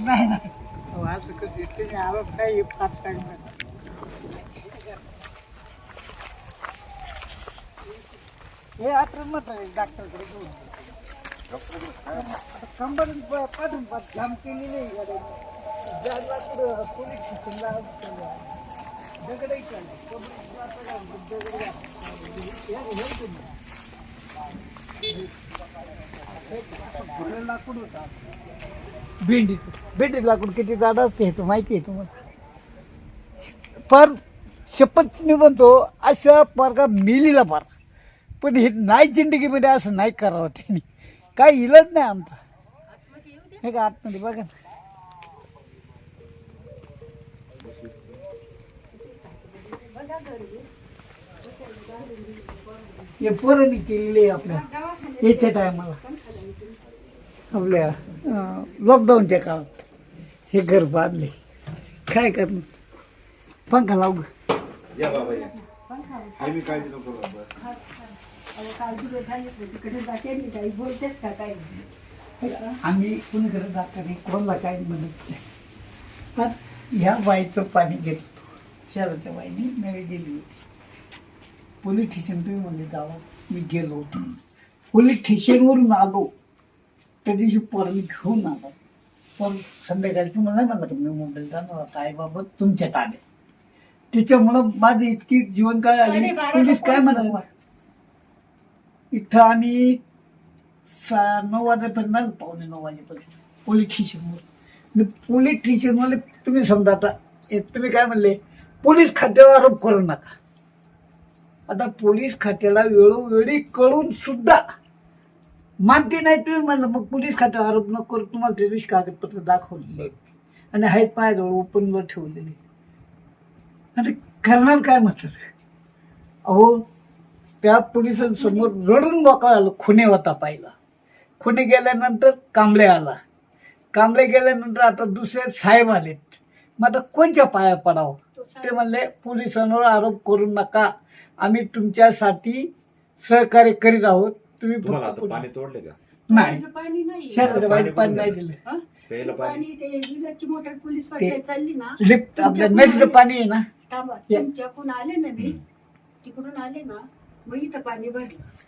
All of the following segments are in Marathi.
नाही नाही अहो, असं कसं येते आवाज काही फार टाकणार हे आत्र मत डॉक्टरकडे घेऊन. कंबर पाठून पाठ जाम केली नाही गाड्याने पुढं पोलीस स्टेशनला दगडही दगड लाकूड होता भेंडीचं भेंडी लाकूड किती जाड असते ह्याचं माहिती आहे तुम्हाला? पर शपथ मी म्हणतो अशा पारका मिलीला पार पण हे नाही जिंदगीमध्ये असं नाही करावं त्यांनी. काय इलाज नाही आमचा. हे का आतमध्ये बघा. ना हे पोरांनी केलेले आहे आपल्या. याच्या टायमाला. आपल्या लॉकडाऊनच्या काळात. हे घर बांधले. काय करणार पंखा लावू या बाबा या. आम्ही काळजी नको बाबा आम्ही कुणी करत जात नाही कोणाला काय म्हणत नाही. पण ह्या बाईचं पाणी घेत होतो. शहराच्या बाईने मेळे गेली होती. पोलीस स्टेशन तुम्ही म्हणजे जावं. मी गेलो होतो. पोलीस स्टेशनवरून आलो. त्या दिवशी परत घेऊन आलो. पण संध्याकाळी तुम्हाला म्हणलं का मी मुंबईला जाणार होता? आईबाबत तुमच्या ताब्यात त्याच्यामुळं माझी इतकी जीवन काय आली पोलीस काय म्हणाल? इथं आणि सा नऊ वाजेपर्यंत आलो, पावणे नऊ वाजेपर्यंत. पोलीस स्टेशनवर. मी पोलीस स्टेशनवाले तुम्ही समजा आता तुम्ही काय म्हणले पोलीस खात्यावर आरोप करू नका. आता पोलीस खात्याला वेळोवेळी कळून सुद्धा मानते नाही तुम्ही म्हणलं मग पोलीस खात्यावर आरोप न करू तुम्हाला त्या कागदपत्र दाखवलेले आणि आहेत माझ्याजवळ ओपनवर ठेवलेले आता करणार काय म्हटलं अहो त्या पोलिसांसमोर रडून मोकळा आलो. खुने होता पाहिला. खुने गेल्यानंतर कांबळे आला. कांबळे गेल्यानंतर आता दुसरे साहेब आलेत. मग आता कोणच्या पाया पडावं? ते म्हणले पोलिसांवर आरोप करू नका. आम्ही तुमच्यासाठी सहकार्य करीत आहोत. तुम्ही तुम्हाला आता पाणी तोडले का? नाही. पाणी नाही. शहराच्या बाहेर पाणी पाणी कुठून नाही झालं? दिलं? प्यायला पाणी पाणी. ते विलाची मोटर पोलीस चालली ना. लिफ्ट आपल्या नदीचं पाणी आहे ना. थांबा. या. तुमच्याकडून आले ना मी. तिकडून आले ना. मग इथं पाणी भरलं.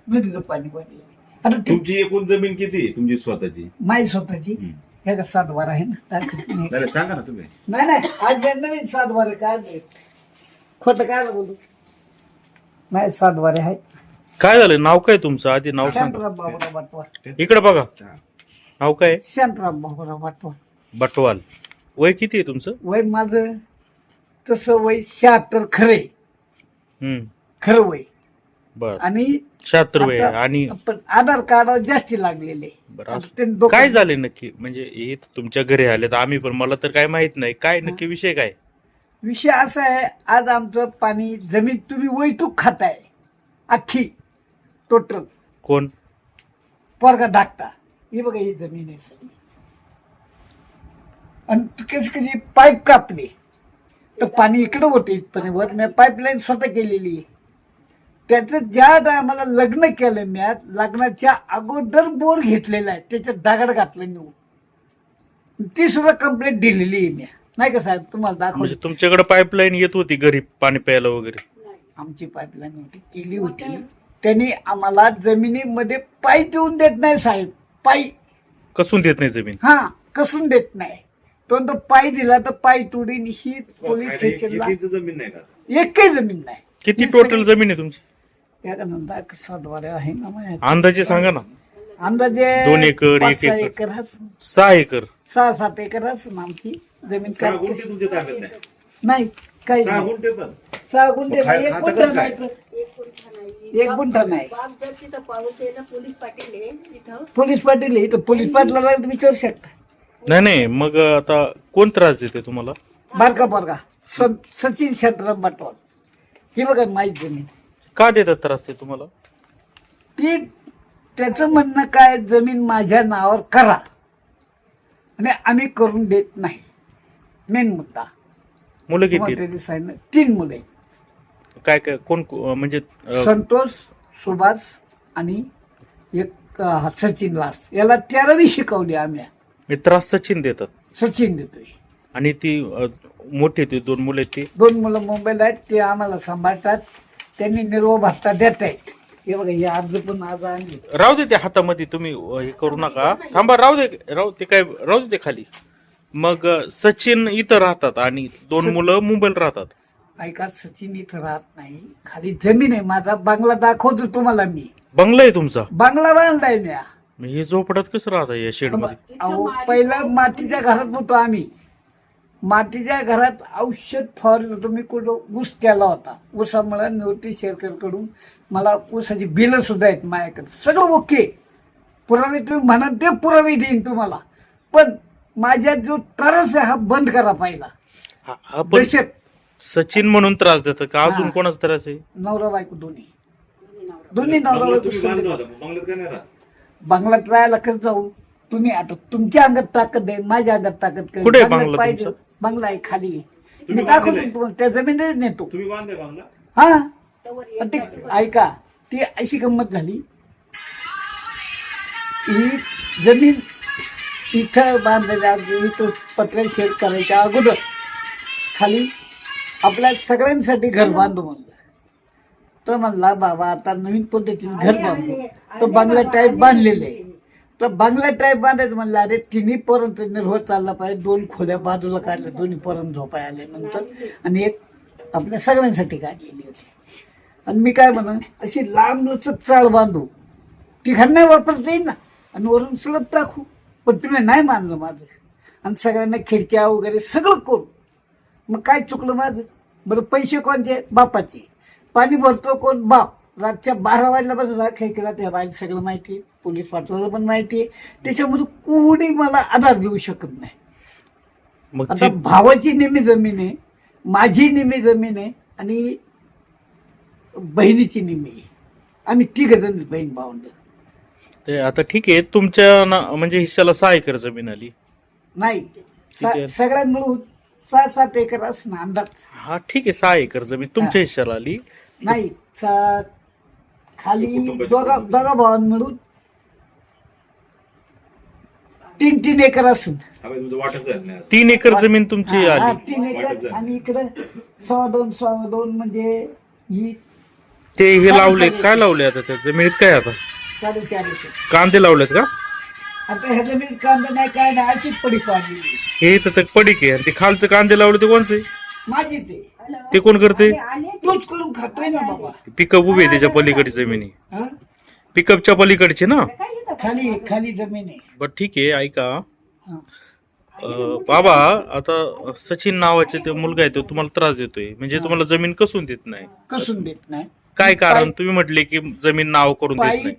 नदीचं पाणी पाणी आता ते तुमची एकूण जमीन किती आहे तुमची स्वतःची? माई स्वतःची. हम्म. हे का सात बारा आहे ना दाखवत नाही. नाही सांगा ना तुम्ही. नाही नाही आज नवीन सात बारे काय खोटं काय बोलू? नाही सात बारे आहे काय झालं? नाव काय तुमचं? आधी नाव सांगा. शांतराम बाबूराव बाटवार इकडे बघा. नाव काय आहे? शांतराम बाबूराव बाटवार बटवाल. वय किती आहे तुमचं? वय माझं तसं वय शहात्तर खरे हम्म. खरं वय. बर. आणि. आता आणि पण आधार कार्डावर जास्ती लागलेले. बरं, असं- ते दोघं- काय झाले नक्की? म्हणजे हे तर तुमच्या घरी आले तर आम्ही पण मला तर काय माहीत नाही. काय नक्की विषय काय? विषय असा आहे आज आमचं पाणी जमीन तुम्ही वैतूक खाताय. अख्खी टोटल. कोण? पोरगा डाकता ही बघा ही जमीन आहे सगळी. आणि कशी कशी पाईप कापली. तर पाणी इकडं होते इथपर्यंत. वर मी पाईपलाईन स्वतः केलेली आहे. त्याचं ज्या टायमाला लग्न केलं मी आज लग्नाच्या अगोदर बोर घेतलेला आहे त्याच्यात दगड घातलं नेऊन ती सुद्धा कंप्लेंट दिलेली आहे मी नाही का साहेब? तुम्हाला म्हणजे दाखवली तुमच्याकडे पाईपलाईन येत होती घरी पाणी प्यायला वगैरे? आमची पाईपलाईन होती केली होती. त्यांनी आम्हाला जमिनीमध्ये पाय देऊन देत नाही साहेब. पायी. कसून देत नाही जमीन? हा कसून देत नाही. तो तो पाय दिला तर पाय तोडीन ही पोलीस काय स्टेशनला जमीन नाही का? एकही जमीन नाही. किती ही टोटल जमीन आहे तुमची? याच्यानंतर सातबारे आहे ना माझ्या. अंदाजे सांगा ना. अंदाजे दोन एकर, पाच एक सहा एकर. सहा एकर. सहा सात एकर हसून आमची जमीन सहा काय गुंठे तुमच्या ताब्यात नाही. नाही काही सहा नाही. गुंठे पण. सहा गुंठे मग खाय- नाही, एक खातं गुंठा कसं नाही काय? एक गुंठा नाही एक गुंठा नाही. बाप जर तिथं पाऊस आहे ना पोलीस पाटील आहे तिथं पोलीस पाटील आहे, इथं पोलीस पाटलाला विचारू शकता. नाही नाही मग आता कोण त्रास देते तुम्हाला? बारका पोरगा स- सचिन शतराम बटवाल. ही बघा माहीत जमीन. का देतात त्रास ते तुम्हाला? ती त्याचं म्हणणं काय जमीन माझ्या नावावर करा. आणि आम्ही करून देत नाही. मेन मुद्दा. मुलं किती तुम्हाला आहेत? त्याची सांगितलं तीन मुलं काय काय कोण को- म्हणजे अं, संतोष सुभाष आणि एक अं, सचिन वास याला तेरावी शिकवली आम्ही. हे त्रास सचिन देतात. सचिन देतोय. आणि ती अं, मोठी ती दोन मुलं आहेत ती. दोन मुलं मुंबईला आहेत ते आम्हाला सांभाळतात. त्यांनी निर्व भत्ता देत आहेत हे बघा हे अर्ज पण आज आणले. राहू दे ते हातामध्ये तुम्ही अं, हे करू नका. थांबा राहू दे राहू ते काय राहू दे ते खाली. मग अं, सचिन इथं राहतात आणि दोन मुलं मुंबईला राहतात. ऐका सचिन इथं राहत नाही. खाली जमीन आहे. माझा बांगला दाखवतो तुम्हाला मी. बंगला आहे तुमचा? बांगला बांधलाय मी मग हे झोपडत कसं राहतं या शेडमध्ये अहो पहिलं मातीच्या घरात होतो आम्ही. मातीच्या घरात औषध फवारलं होतं. मी कुठं ऊस केला होता. ऊसामुळे निवृत्ती शेरकरकडून मला ऊसाची बिलं सुद्धा आहेत माझ्याकडे. सगळं ओके. पुरावे तुम्ही म्हणा ते पुरावे देईन तुम्हाला. पण माझ्या जो तरस आहे हा बंद करा पहिला. सचिन म्हणून त्रास देतात का? अजून. कोणाचा त्रास आहे? नवरा बायको दोन्ही. दोन्ही नवरा बायको. बांगलात राहायला खरं जाऊ. तुम्ही आता तुमच्या अंगात ताकद आहे माझ्या अंगात ताकद पाहिजे? बांगला आहे खाली. आहे. मी तुम्ही दाखवतो बांधलेला त्या जमिनीत नेतो. तुम्ही बांधले बांगला? हा? पण ते ऐका ती अशी गंमत झाली. ही जमीन इथं बांधलेल्या अगोदर इथं पत्र्या शेड करायच्या अगोदर. खाली आपल्या सगळ्यांसाठी घर बांधू म्हणलं. तर म्हणला बाबा आता नवीन पद्धतीने घर बांधू. तर बांगला टाईप बांधलेले आहे. तर बांगला टाईप बांधायचं म्हणलं अरे तिन्ही पर्यंत निर्भर चालला पाहिजे. दोन खोल्या बाजूला काढल्या दोन्ही पर्यंत झोपाय आले नंतर. आणि एक आपल्या सगळ्यांसाठी काढलेली होती. आणि मी काय म्हणा अशी लांब लचक चाळ बांधू तिघांना वापरता येईल ना. आणि वरून सलग टाकू. पण तुम्ही नाही मानलं माझं. आणि सगळ्यांना खिडक्या वगैरे सगळं करू. मग काय चुकलं माझं? बरं पैसे कोणते बापाचे. पाणी भरतो कोण? बाप. रातच्या बारा वाजल्यापासून राखाय केला त्या बाहेर सगळं माहिती पोलीस पाटलाला पण माहिती आहे. त्याच्यामध्ये कोणी मला आधार देऊ शकत नाही. मग आता ती भावाची नेहमी जमीन आहे माझी नेहमी जमीन आहे आणि बहिणीची नेहमी आहे. आम्ही तिघ जण बहीण भावंड. ते आता ठीक आहे तुमच्या ना म्हणजे हिश्श्याला सहा एकर जमीन आली. नाही ठीक आहे. सा- सगळ्यात मिळून सहा सात एकर असणं अंदाज. हा ठीक आहे सहा एकर जमीन तुमच्या हिश्श्याला आली. नाही सा- खाली दोघा परिस्थिती. दोघा भावां मिळून तीन तीन एकर असून. तीन एकर जमीन तुमची हा, आली. तीन एकर. आणि इकडे सव्वा दोन सव्वा दोन म्हणजे ही ते हे लावले काय लावले आता त्या जमिनीत काय आता? साडेचार एकर. कांदे लावलेत का? आता ह्या जमीन कांदा नाही काय नाही अशीच पडी पाडलेली हे तर ते पडीक आहे आणि ते खालचं कांदे लावले ते कोणचे? माझीच आहे. ते कोण करते तोच करून खातोय ना बाबा. पिकअप उभी आहे त्याच्या पलीकडची जमिनी. हा? पिकअपच्या पलीकडची ना? खाली खाली? जमीन आहे. बर ठीक आहे ऐका. हा. अं, बाबा आता सचिन नावाचे ते मुलगा आहे तो तुम्हाला त्रास देतोय. म्हणजे तुम्हाला जमीन कसून देत नाही? कसून देत नाही. काय कारण? तुम्ही म्हटले की जमीन नाव करून देत पायी नाही.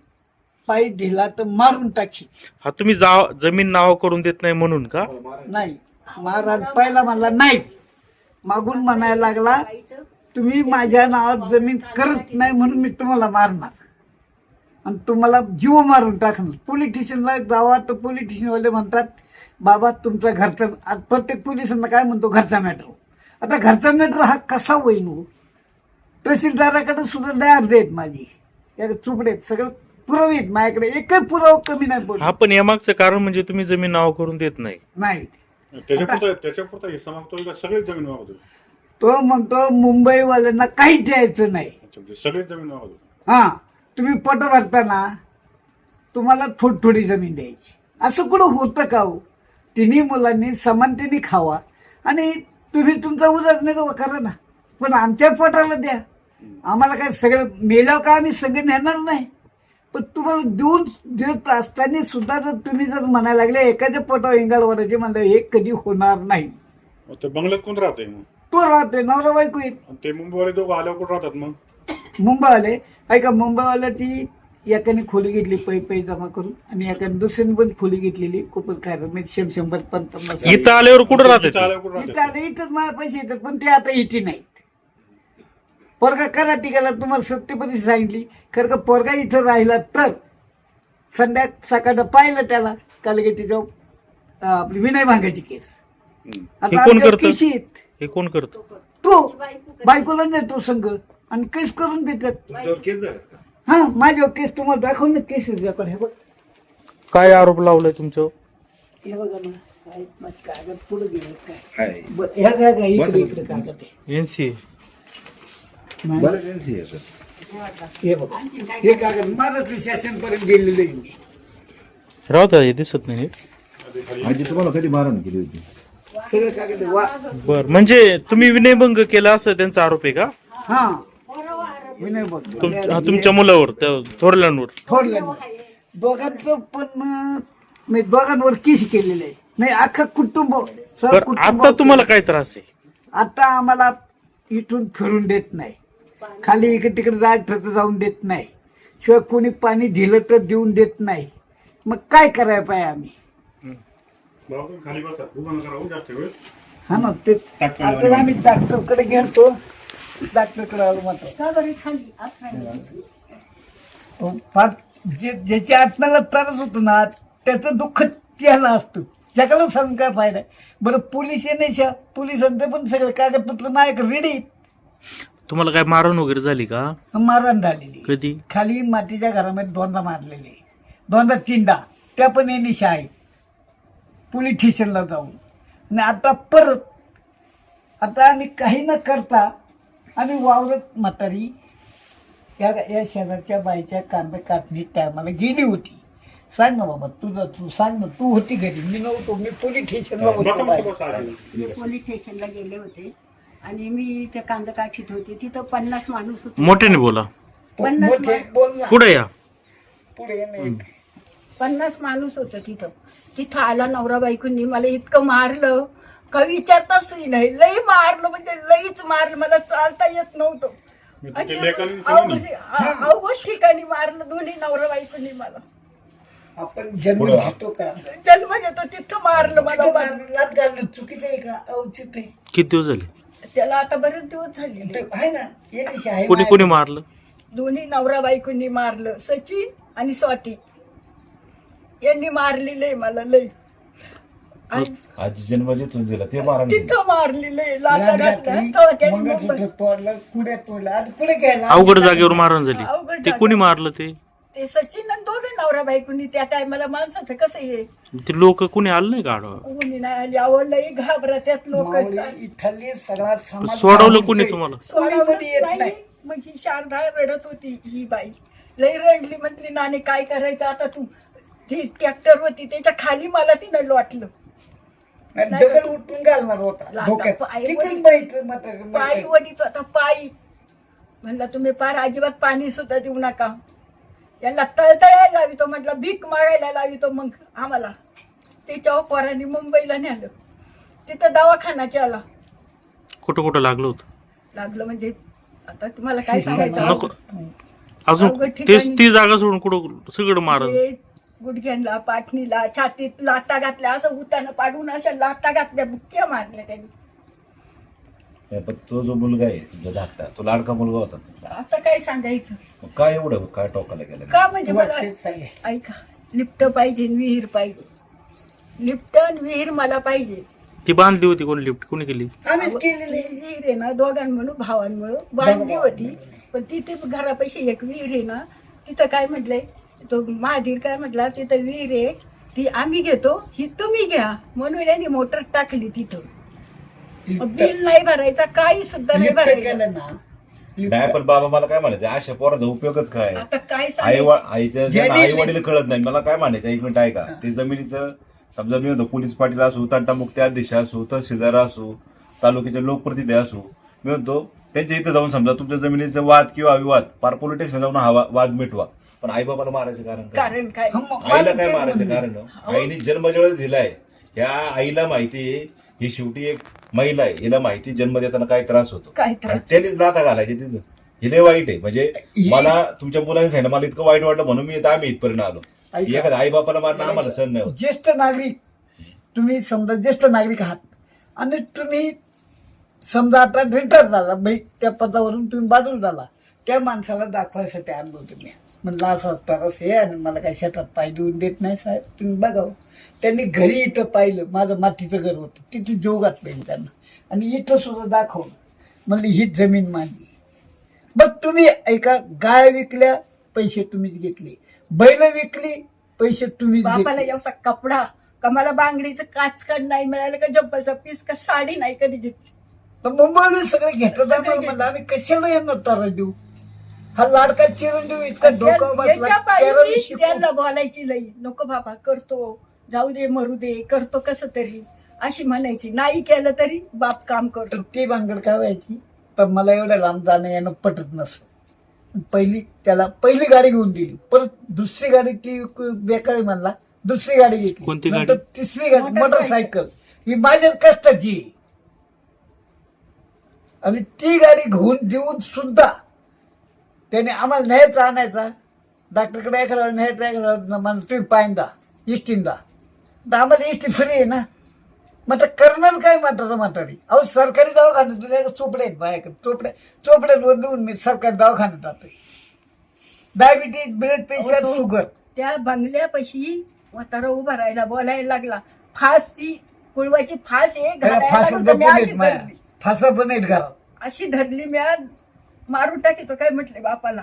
पायी ढिला तर मारून टाकी. हा तुम्ही जा- जमीन नाव करून देत नाही म्हणून का? नाही. महाराज पहिला म्हणला नाही. मागून म्हणायला लागला तुम्ही माझ्या नावात जमीन करत नाही म्हणून मी तुम्हाला मारणार. आणि तुम्हाला जीव मारून टाकणार. पोलीस स्टेशनला जावा तर पोलीस स्टेशनवाले म्हणतात बाबा तुमचा घरचा आज प्रत्येक पोलिसांना काय म्हणतो घरचा मॅटर आता घरचा मॅटर हा कसा होईन हो? तहसीलदाराकडे सुद्धा लय अर्ज आहेत माझी. या सगळं पुरावे आहेत माझ्याकडे. एकही पुरावा कमी नाही हा पण यामागचं कारण म्हणजे तुम्ही जमीन नाव करून देत नाही. नाही. त्याच्यापुरता त्याच्यापुरता हिस्सा मागतो का? सगळीच जमीन मागतो तो म्हणतो मुंबईवाल्यांना काही द्यायचं नाही. म्हणजे सगळीच जमीन हा तुम्ही पट भरताना तुम्हाला थोडी थोडी जमीन द्यायची. असं कुठं होतं का हो? तिन्ही मुलांनी समानतेने खावा. आणि तुम्ही तुमचा उदरनिर्वाह करा ना. पण आमच्या पोटाला द्या. आम्हाला काय सगळं मेल्यावर का आम्ही सगळं नेणार नाही? पण तुम्हाला देऊन देत असताना सुद्धा जर तुम्ही जर म्हणायला लागले एखाद्या पोटावर इंगाळ वरायचे म्हणलं हे कधी होणार नाही. मग ते बंगल्यात कोण राहते मग? तो राहतोय नवरा बायको येत आणि ते मुंबईवाले दोघं आल्यावर कुठं राहतात मग? मुंबईवाले? ऐका मुंबईवाल्याची एकाने खोली घेतली पै पै जमा करून आणि एकाने दुसऱ्याने पण खोली घेतलेली कुपन काय म्हणजे शं- शंभर पंचावन्न इथं आल्यावर कुठं इथं राहते आल्यावर कुठं इथं राहतात आले इथंच मला पैसे येतात पण ते आता इथे नाहीत पोरगा करा टिकाला तुम्हाला सत्यपती सांगितली. खरं का पोरगा इथं राहिला तर संध्या सकाळचं पाहिलं त्याला कालगेटी जाऊ अं, आपली विनय भांगाची केस. हे आता कोण आमच्या करतं? केशीत. हे कोण करतो? तो. बायकोला नेतो संघ आणि केस करून देतात. तुमच्यावर केस झालेत का? हा माझ्यावर केस तुम्हाला दाखव ना केस रेकॉर्ड हे बघ. काय आरोप लावलाय तुमच्यावर? हे बघा ना काय माझं कागद पुढे गेले काय? हाय. बरं, ह्या काय काय इकडे बस, इकडे बस. कागद आहे. एनसी नाही, बरं एनसी आहे सर हे बघा. हे कागद महाराष्ट्र शासनपर्यंत गेलेलं आहे. मी राहू द्या हे दिसत नाही नीट. आजी तुम्हाला कधी मारण केली होती? सगळे कागद. वा बर म्हणजे तुम्ही विनयभंग केला असं त्यांचा आरोप आहे का? हा. विनय बघ तुम- हा, तुमच्या मुलावर त्या थोरल्यांवर. थोडलं दोघांचं पण अं, मी दोघांवर केस केलेले. आहे नाही अख्खं कुटुंब बर कुटुंब आता तुम्हाला काय त्रास आहे? आता आम्हाला इथून फिरून देत नाही. खाली इकडे तिकडे जायचं जाऊन देत नाही. शिवाय कोणी पाणी दिलं तर देऊन देत नाही. मग काय करायला पाहिजे आम्ही? हा ना ते आता आम्ही डॉक्टरकडे गेलतो. डॉक्टरकडे आलो मात्र. का बरं खाली? आत राहिली? तो फार जे ज्याच्या आत्म्याला त्रास होतो ना त्याचं दुःख त्याला असतं. जगाला सांगून काय फायदा आहे? बरं पोलीस येण्याच्या पोलिसांचे पण सगळे कागदपत्र माझ्याकडे रेडी तुम्हाला काय मारण वगैरे झाली का? मारहाण झालेली. कधी? खाली मातीच्या घरामध्ये दोनदा मारलेले. दोनदा तीनदा. त्या पण यांनी शाळेत. पोलीस स्टेशनला जाऊन. आणि आता परत आता आम्ही काही न करता आम्ही वावरत म्हातारी या या शेजारच्या बाईच्या कांदा कापणी टायमाला गेली होती. सांग ना बाबा तुझं तू सांग ना तू होती घरी. मी नव्हतो मी पोलीस स्टेशनला होतो पोलीस स्टेशनला गेले होते. आणि मी त्या कांदा काठीत होते. तिथं पन्नास माणूस होते. मोठ्याने बोला. पन्नास मोठे मा- बोल ना. पुढे या. पुढे नाही. पन्नास माणूस होतं तिथं. तिथं आला नवरा बायकोंनी मला इतकं मारलं. का विचारताच नाही. लई मारलं म्हणजे लईच मारलं. मला चालता येत नव्हतं. मी आणि अव- सांगू म्हणजे अ- अवघड ठिकाणी मारलं दोन्ही नवरा बायकोंनी मला. आपण जन्म. घेतो का? जन्म घेतो. तिथं मारलं मला. तिथं लात घालणं चुकीचं आहे का? औचित आहे. किती दिवस झाले? त्याला आता बरेच दिवस झालेले ते आहे ना आहे कोणी कोणी मारलं? दोन्ही नवरा बायकोंनी मारलं सचिन आणि स्वाती. यांनी मारलेलं आहे मला लई. आणि आज जन्म जिथून दिला ते मारण तिथं मारलेलं आहे घातल्या घातली, तेव्हा त्यांनी मुंबई- तोडलं पुढे तोडलं. आता घ्यायला अवघड जागेवर मारण झाली. अवघड ते कोणी मारलं ते? ते सचिन आणि दोघे नवरा बायकोंनी त्या टायमाला माणसाचं कसं ये ते लोक कोणी आलं नाही का आडवा कोणी नाही आली. आवडलंही घाबरा त्यात लोक माऊली इथली सगळा समाज सोडवलं. कोणी तुम्हाला? कोणीमध्ये येत नाही. मग ही शारदा रडत होती ही बाई. लई रडली म्हटली नाणे काय करायचं आता तू? ती ट्रॅक्टर होती त्याच्याखाली मला तिनं लोटलं. नाही, दगड उठून घालणार होता डोक्यात. पाय तिथून. बघितलं पायी. वडीत होता पायी. म्हणलं तुम्ही फार अजिबात पाणी सुद्धा देऊ नका. यांना तळतळायला लावितो म्हटलं भीक मागायला लावितो मग आम्हाला. त्याच्यावर पोरांनी मुंबईला नेलं. तिथं दवाखाना केला. कुठं कुठं लागलं होतं? लागलं म्हणजे आता तुम्हाला काय सांगायचं? अजून अवघड तेच ठिकाणी. ती जागा सोडून कुठं सगळं मारण हे गुडघ्यांना पाठणीला छातीत लाता घातल्या असं उतानं पाडून अशा लाता घातल्या बुक्क्या मारल्या त्यांनी. नाही, पण तो जो मुलगा आहे तुझा धाकटा तो लाडका मुलगा होता तुझा. आता काय सांगायचं? मग काय एवढं काय टोकाला गेलं का म्हणजे मला तुम्हाला तेच सांगे. ऐका लिफ्ट पाहिजे आणि विहीर पाहिजे. लिफ्ट आणि विहीर मला पाहिजे. ती बांधली होती कोणी लिफ्ट? कोणी केली? आम्हीच केलेले. ती विहीर आहे ना दोघांमुळं भावांमुळं बांधली होती. पण तिथे घरापाशी एक विहीर आहे ना तिथं काय म्हटलंय? तो महाधीर काय म्हटला तिथं विहीर आहे ती आम्ही घेतो ही तुम्ही घ्या. म्हणून यांनी मोटर टाकली तिथं. बिल नाही भरायचा काही सुद्धा नाही भरायचं. केलं ना. नाही पण बाबा मला काय म्हणायचं अशा पोराचा उपयोगच काय? आता काय आई सांगायचं आईच्या ज्यांनी- आई वडील कळत नाही मला काय म्हणायचं एक मिनिट ऐका. ते जमिनीचं समजा मी म्हणतो पोलीस पाटील असू तंटामुक्ती अध्यक्ष असू तहसीलदार असू तालुक्याचे लोकप्रतिनिधी असू मी म्हणतो त्यांच्या इथं जाऊन समजा तुमच्या जमिनीचा वाद किंवा विवाद पार पोलीस जाऊन हा वा- वाद मिटवा. पण आई बाबाला मारायचं कारण काय? कारण काय? आईला काय मारायचं कारण? आईने जन्म ज्यावेळेस दिलाय. ह्या आईला माहिती आहे ही शेवटी एक महिला आहे. हिला माहिती जन्म देताना काय त्रास होतो. काय त्रास? आणि त्यांनीच नाता घालायचे तिथं. हे लय वाईट आहे. म्हणजे मला तुमच्या मुलांनी सांगितलं मला इतकं वाईट वाटलं म्हणून मी इथं आम्ही इथपर्यंत आलो. ऐका. एखाद्या आई बापाला मारणं आम्हाला सण नाही होत. ज्येष्ठ नागरिक तुम्ही समजा ज्येष्ठ नागरिक आहात आणि तुम्ही समजा आता रिटायर झाला बाई त्या पदावरून तुम्ही बाजूला झाला त्या माणसाला दाखवायसाठी आणलो तुम्ही म्हणलं असं असतं असं हे आणि मला काही शेतात पाय देऊन देत नाही साहेब तुम्ही बघावं त्यांनी घरी इथं पाहिलं माझं मातीचं घर होतं. तिथे जीव घातलं त्यांना. आणि इथं सुद्धा दाखवलं. म्हणलं ही जमीन माझी मग तुम्ही ऐका गाय विकल्या पैसे तुम्हीच घेतले. बैल विकली पैसे बापाला घेतले. एवढा कपडा का मला बांगडीचं काचकण नाही मिळालं का जब्बलचा पीस का साडी नाही कधी घेतली? तर मुंबईला सगळे घेतात आम्हाला म्हणलं आम्ही कशाला यांना तारा देऊ? हा लाडका चिरंजीव इतका डोका बोलायची लई. नको बाबा करतो. जाऊ दे मरू दे करतो कसं तरी अशी म्हणायची नाही केलं तरी बाप काम तर करतो ती भानगड काय व्हायची तर मला एवढ्या लांब जाणं येणं पटत नसो पहिली त्याला पहिली गाडी घेऊन दिली परत दुसरी गाडी ती बेकार म्हणला दुसरी गाडी घेतली नंतर? तिसरी गाडी मोटरसायकल. मोटरसायकल ही माझ्याच कष्टाची आहे. आणि ती गाडी घेऊन देऊन सुद्धा त्याने आम्हाला न्यायचा आणायचा डॉक्टरकडे एखादा न्यायचा एखादा मला तुम्ही पायंदा इष्टींदा आम्हाला इष्टी फ्री आहे ना. मग आता करणार काय म्हातारा म्हातारी अहो सरकारी दवाखान्यात तुला एक चोपडे आहेत बाहेर चोपडे चोपड्यावर देऊन मी सरकारी दवाखान्यात जातोय. डायबिटीज ब्लड प्रेशर अहो, शुगर त्या बंगल्यापाशी म्हातारा उभा राहायला बोलायला लागला. फास ती कुळवाची फास आहे घालायला फासा लागलो तर मी पण अशी माझ्या धरली. फासा पण आहेत घरात. अशी धरली मी आज मारून टाकीतो काय म्हटले बापाला?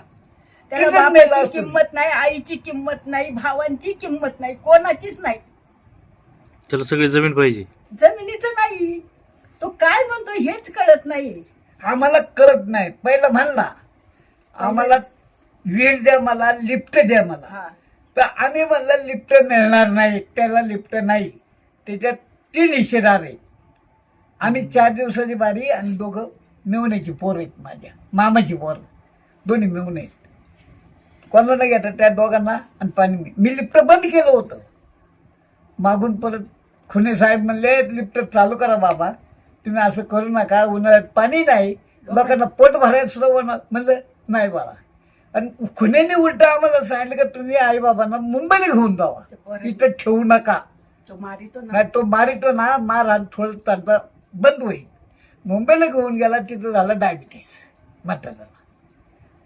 त्याला मेला बापाची असतो? किंमत नाही आईची किंमत नाही भावांची किंमत नाही कोणाचीच नाही. त्याला सगळी जमीन पाहिजे. जमिनीचं नाही. तो काय म्हणतो हेच कळत नाही. आम्हाला कळत नाही. पहिलं म्हणला आम्हाला विहीर द्या मला लिफ्ट द्या मला. हा. तर आम्ही म्हणलं लिफ्ट मिळणार नाही त्याला लिफ्ट नाही. त्याच्यात तीन हिस्सेदार आहेत आम्ही चार दिवसाची बारी आणि दोघं मिळवण्याची पोर आहेत माझ्या. मामाची पोर. दोन्ही मिळून आहेत. कोणाला घेतात त्या दोघांना आणि पाणी मी. मी लिफ्ट बंद केलं होतं. मागून परत खुने साहेब म्हणले लिफ्ट चालू करा बाबा. तुम्ही असं करू नका उन्हाळ्यात पाणी नाही. लोकांना पोट भरायला सुद्धा म्हणलं नाही बाळा. आणि खुनेने उलट आम्हाला सांगितलं का तुम्ही आई बाबांना मुंबईला घेऊन जावा. इथं ठेवू नका. तो मारितो नाही तो मारितो ना मारहाण थोडं त्यांचा बंद होईल. मुंबईला घेऊन गेला तिथं झालं डायबिटीस म्हाताऱ्याला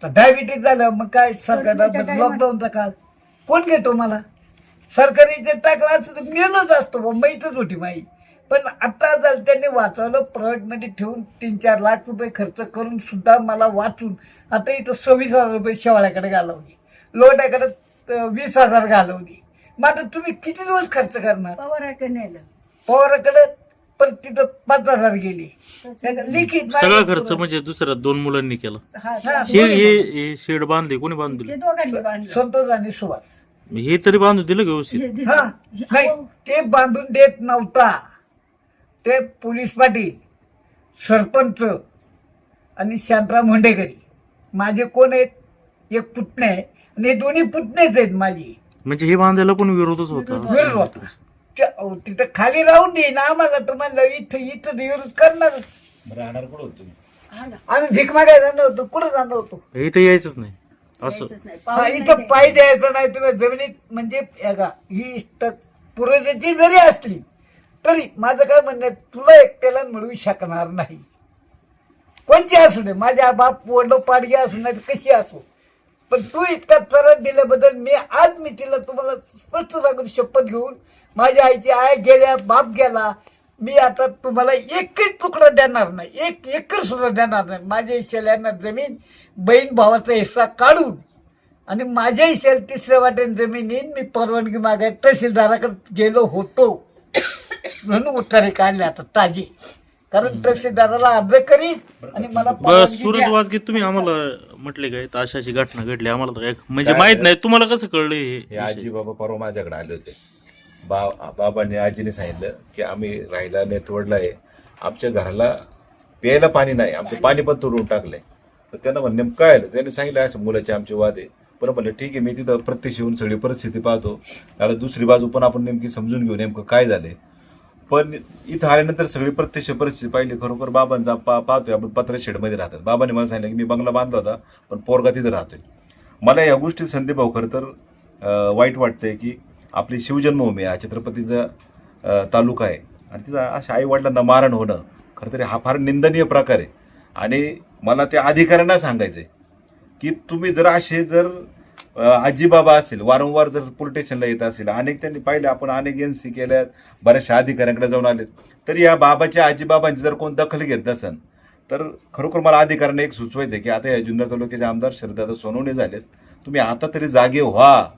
तर डायबिटीस झालं मग काय सरकार लॉकडाऊनचा काळ कोण घेतो मला? सरकारी जे टाकला असतं तर मेलोच असतो मुंबईतच होती माई पण आता जर त्यांनी वाचवलं प्रायव्हेटमध्ये ठेवून तीन चार लाख रुपये खर्च करून सुद्धा मला वाचून आता इथं सव्वीस हजार रुपये शेवाळ्याकडे घालवली. लोट्याकडे वीस हजार घालवली. मग आता तुम्ही किती दिवस खर्च करणार? पवाराकडे नेलं. पवाराकडे पण तिथं पाच हजार गेली. लिखित सगळा खर्च म्हणजे दुसऱ्या दोन मुलांनी केला. हा हा. हे हे हे शेड बांधले कोणी ते दिले दोघांनी बांधलं. संतोष आणि सुभाष. हे तरी बांधून दिलं व्यवस्थित? हे. हा हे- नाही ते बांधून देत नव्हता. ते पोलीस पाटील सरपंच आणि शांतराम मुंडेकरी माझे कोण आहेत? एक पुतणे आहे. आणि हे दोन्ही पुतणेच आहेत माझी. म्हणजे हे बांधायला पण विरोधच होता? विरोध होता. त्या- अहो, तिथं खाली राहून दे ना आम्हाला तर म्हणलं इथं इथं विरोध करणार. राहणार कुठं होतो हा. आम्ही भीक मागायला जाणार होतो. कुठं जाणार होतो? इथं यायचंच नाही. असं. यायचंच नाही. हा, पाऊल इथं नाही पाय द्यायचा. नाही. तुम्ही जमिनीत म्हणजे हे का ही ट- पुरोजेची जरी असली तरी माझं काय म्हणणं आहे, तुला एकट्याला मिळू शकणार नाही. कोणची असू दे. माझ्या बाप वडलो पाडगी असू नाही तर कशी असो. पण तू इतका सरळ दिल्याबद्दल मी आज मी तिला तुम्हाला स्पष्ट सांगून शपथ घेऊन माझ्या आईची आय गेल्या बाप गेला मी आता तुम्हाला एकही तुकडा देणार नाही. एक एकर सुद्धा देणार नाही. माझ्या हिश्श्याला जमीन बहीण भावाचा हिस्सा काढून आणि माझ्या हिश्श्याला तिसऱ्या वाटेन जमीन येईन मी परवानगी मागाय तहसीलदाराकडे गेलो होतो. म्हणून उत्तरे काढले आता ताजी. कारण तहसीलदाराला अर्ज करीन आणि मला परवानगी सूरज द्या. वाजगे तुम्ही आम्हाला म्हटले काय तर अशी अशी घटना घडली आम्हाला तर काय म्हणजे माहीत नाही तुम्हाला कसं कळलं हे हे आजी बाबा परवा माझ्याकडे आले होते. बा बाबांनी आजीने सांगितलं की आम्ही राहायला नेतवडला आहे. आमच्या घराला प्यायला पाणी नाही आमचं पाणी पण तोडून टाकलंय. तर त्यांना म्हणलं नेमकं काय आलं त्यांनी सांगितलं असं मुलाचे आमचे वाद आहे पण म्हणलं ठीक आहे मी तिथं प्रत्यक्ष येऊन सगळी परिस्थिती पाहतो. त्याला दुसरी बाजू पण आपण नेमकी समजून घेऊ नेमकं काय झालंय. पण इथं आल्यानंतर सगळी प्रत्यक्ष परिस्थिती पाहिली. खरोखर बाबांचा पा पाहतोय आपण पत्रशेडमध्ये राहतात. बाबांनी मला सांगितलं की मी बंगला बांधला होता पण पोरगा तिथं राहतोय. मला या गोष्टी संदीप भाऊ खरं तर वाईट वाटतंय की आपली शिवजन्मभूमी हा छत्रपतीचा तालुका आहे. आणि तिथं अशा आईवडिलांना मारण होणं खरं तरी हा फार निंदनीय प्रकार आहे. आणि मला त्या अधिकाऱ्यांना सांगायचं आहे की तुम्ही जर असे जर आजीबाबा असेल वारंवार जर पोलीस स्टेशनला येत असेल अनेक त्यांनी पाहिले आपण अनेक एन सी केल्यात बऱ्याचशा अधिकाऱ्यांकडे जाऊन आलेत. तरी या बाबाच्या आजीबाबांची जर कोण दखल घेत नसेल तर खरोखर मला अधिकाऱ्यांना एक सुचवायचं आहे की आता या जुन्नर तालुक्याचे आमदार शरदादा सोनवणे झालेत. तुम्ही आता तरी जागे व्हा.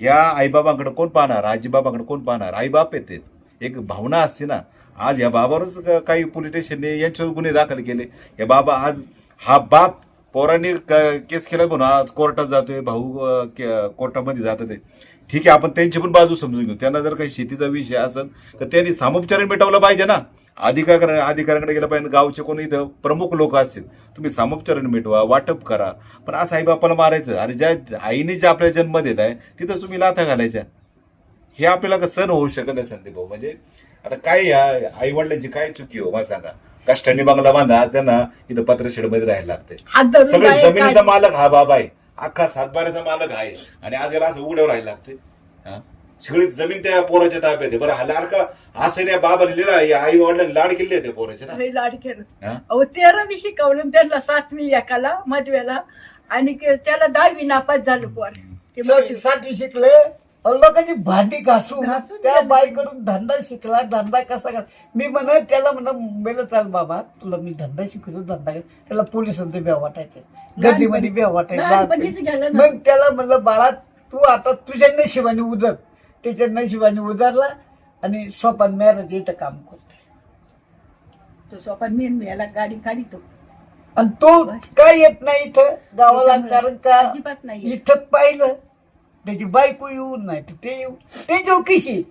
या आईबाबांकडे कोण पाहणार? आजीबाबांकडे कोण पाहणार? आईबाप येतात. एक भावना असते ना. आज या बाबावरच काही पोलीस स्टेशनने यांच्यावर गुन्हे दाखल केले. या बाबा आज हा बाप पोरांनी क- केस केला म्हणून आज कोर्टात जातोय भाऊ के- कोर्टामध्ये जातात ठीक आहे आपण त्यांची पण बाजू समजून घेऊ. त्यांना जर काही शेतीचा विषय असेल तर त्यांनी सामोपचारण मिटवलं पाहिजे ना. अधिकार अधिकाऱ्यांकडे गेलं पाहिजे. गावचे कोणी इथं प्रमुख लोक असतील तुम्ही सामोपचारण मिटवा वाटप करा. पण असं आईबापाला मारायचं अरे ज्या आईने जे आपल्या जन्म दिला आहे तिथं तुम्ही लाथा घालायच्या. हे आपल्याला का सण होऊ शकत नाही संदीप भाऊ? म्हणजे आता काय या आई वडिलांची काय चुकी हो? मला सांगा. कष्टाने बंगला बांधा त्यांना इथं पत्रशेडमध्ये राहायला लागते सगळे जमिनीचा. मालक हा बाबा आहे. अख्खा सातबाऱ्याचा मालक आहे. आणि आज याला असं उघड्यावर राहायला लागते? सगळी जमीन त्या पोराच्या ताब्यात आहे. बरं हा लाडका असं नाही बाबा लिहिला या आई वडिलांनी लाड केले त्या पोराचे ना? लाड केलं. हा? अहो तेरावी शिकवलं त्यांना सातवी एकाला मधव्याला आणि के- त्याला दहावी नापास झालं पोर. सातवी शिकले. अहो, लोकांची भांडी घासून घासून त्या गेले. बाईकडून धंदा शिकला धंदा कसा कर? मी म्हणत त्याला म्हणा मुंबईला चाल बाबा तुला मी धंदा शिकवतो धंदा कर. त्याला पोलिसांचे बेव वाटायचे. गर्दीमध्ये बेव लहानपणीच गेलं ना. मग त्याला म्हणलं बाळा तू आता तुझ्या नशिबाने उजर त्याच्या नशिबाने उजारला आणि सोपान मॅरेज इथं काम करतोय. तो स्वतः मी याला गाडी काढितो आणि तो काय येत नाही इथं गावाला कारण का? अजिबात नाही येत. इथं पाहिलं त्याची बायको येऊन नाही तर ते येऊ ते जो किशी.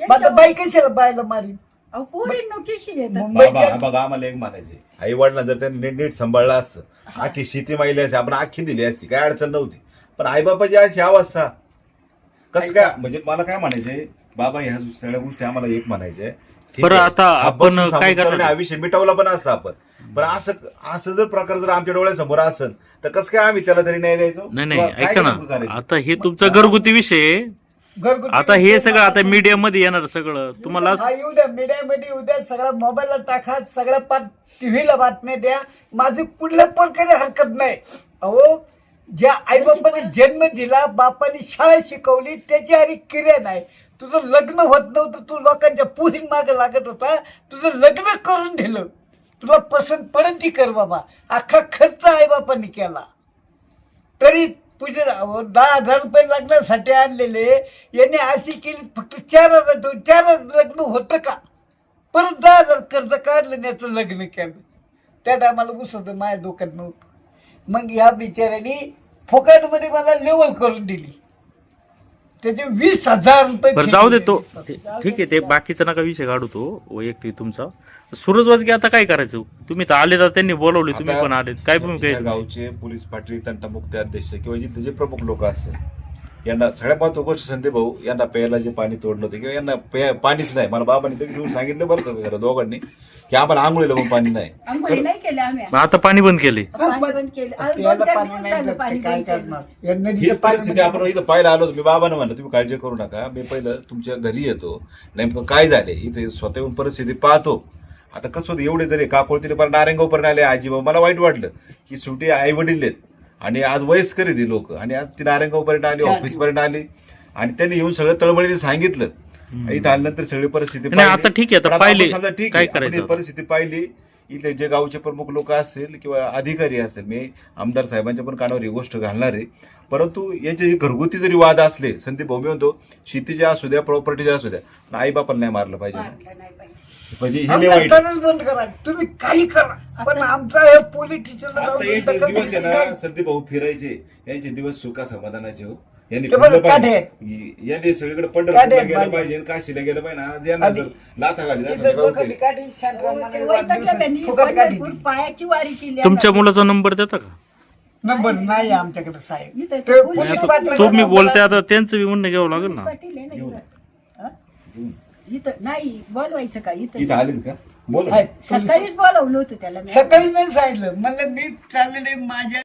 मग आता बाई कशाला बायला मारी पोरींनो किशी येतात बाबा हा मुंबईच्या बघा आम्हाला एक म्हणायचे आई वडिलांना जर त्यांनी नीट नीट सांभाळलं असतं आखी शेती माहिली असती आपण आखी दिली असती काय अडचण नव्हती. पण आई बाबाची अशी अवस्था. कसं काय म्हणजे मला काय म्हणायचंय बाबा ह्या सगळ्या गोष्टी आम्हाला एक म्हणायचे ठीक बरं, आहे. आता आपण आपण काय सामोपचाराने करणार? हा विषय मिटवला पण असं आपण. पण असं असं जर प्रकार जर आमच्या डोळ्यासमोर असेल तर कसं काय आम्ही त्याला तरी नाही द्यायचो? नाही नाही काय ऐका ना. करायचं? आता हे तुमचा घरगुती विषय आहे. घरगुती आता हे सगळं आता मीडिया मध्ये येणार सगळं. तुम्हाला हा येऊ द्या. मीडियामध्ये येऊ द्या. सगळ्या मोबाईलला टाका. सगळ्या पार टीव्हीला बातम्या द्या. माझी कुठल्या प्रकारे हरकत नाही. अहो ज्या आईबापाने जन्म दिला बापाने शाळा शिकवली त्याची अरे क्रिया नाही. तुझं लग्न होत नव्हतं. तू लोकांच्या पुढील मागे लागत होता. तुझं लग्न करून दिलं. तुला पसंत पडत ती कर बाबा. अख्खा खर्च आईबापाने केला. तरी तुझे दहा हजार रुपये लग्नासाठी आणलेले याने अशी केली फक्त चार हजार दोन चार हजार लग्न होतं का? परत दहा हजार कर्ज काढलं याचं लग्न केलं. त्या टायमाला घुसवतं माझ्या डोक्यात नव्हतं. मग या बिचाऱ्याने फोकाटमध्ये मला लेवल करून दिली. त्याचे वीस हजार रुपये बरं जाऊ दे तो खेचले. ते- ठीक आहे ते बाकीचा नका विषय काढू तो वैयक्तिक तुमचा सूरज वाजगे आता काय करायचं तुम्ही तर आले तर त्यांनी बोलवले तुम्ही आता पण आले काय भूमिका या आहे तुमची? गावचे पोलीस पाटील तंटामुक्ती अध्यक्ष किंवा जिथले जे प्रमुख लोक असतात यांना सगळ्यात गोष्ट संदीप भाऊ यांना प्यायला जे पाणी तोडलं होतं किंवा यांना प्या पाणीच नाही. मला बाबांनी तरी घेऊन सांगितलं बरं का खरं दोघांनी की आम्हाला आंघोळीला पण पाणी नाही. आंघोळी नाही केल्या आम्ही. मग आता पाणी बंद केले. पाणी बंद केलं. आज दोन प्यायला चार पाणी दिवस नाही झालं भेटत, पाणी काय बंद केलं. करणार? या नदीचं हीच पाणी परिस्थिती आपण इथं पाहायला आलो होतो. मी बाबांना म्हणलं तुम्ही काळजी करू नका. मी पहिलं तुमच्या घरी येतो. नेमकं काय झाले इथे स्वतः येऊन परिस्थिती पाहतो. आता कसं होतं एवढे जरी काकोळतीने पण नारायणगावपर्यंत आले आजीबाबा मला वाईट वाटलं की शेवटी आई वडील आहेत. आणि आज वयस्कर ही लोक. आणि आज ती नारायणगावपर्यंत आली ऑफिसपर्यंत आली. आणि त्यांनी येऊन सगळं तळमळीने सांगितलं. इथं आल्यानंतर सगळी परिस्थिती नाही, आता ठीक आहे. समजा ठीक काय आहे. ही? परिस्थिती पाहिली. इथले जे गावचे प्रमुख लोक असतील किंवा अधिकारी असेल मी आमदार साहेबांच्या पण कानावर ही गोष्ट घालणार आहे. परंतु याचे जे घरगुती जरी वाद असले संदीप भाऊ मी म्हणतो शेतीच्या असू द्या प्रॉपर्टीच्या असू द्या आई बापाला नाही मारलं पाहिजे. मारलं नाही पाहिजे. म्हणजे हे लय आमचा वाईट आहे. टर्नच बंद करा तुम्ही काही करा पण आमचा हे आता याचे दिवस आहे ना संदीप भाऊ फिरायचे यांचे दिवस सुखा समाधानाचे हो यांनी ते बघा, फिरलं पाहिजे. काढे. यांनी सगळीकडे पंढरपूरला गेलं बांधे. पाहिजे काशीला गेलं पाहिजे आज यांना आणि- जर लाथा घाली हो, पायाची वारी केली तुमच्या. मुलाचा नंबर देता का नंबर नाही आमच्याकडे साहेब इथं ते पोलीस पोलीस आता पाटलाचा तुम्ही नंबर बोलते आता त्यांचं बी म्हणणं घ्यावं लागेल ना पाटील आहे ना इथं. हं? इथं नाही बोलवायचं का इथं? इथं आलेत का? बोला आहे, पोलीस- सकाळीच बोलवलं होतं त्याला मी. सकाळी नाही सांगितलं. म्हणलं मी चाललेले माझ्या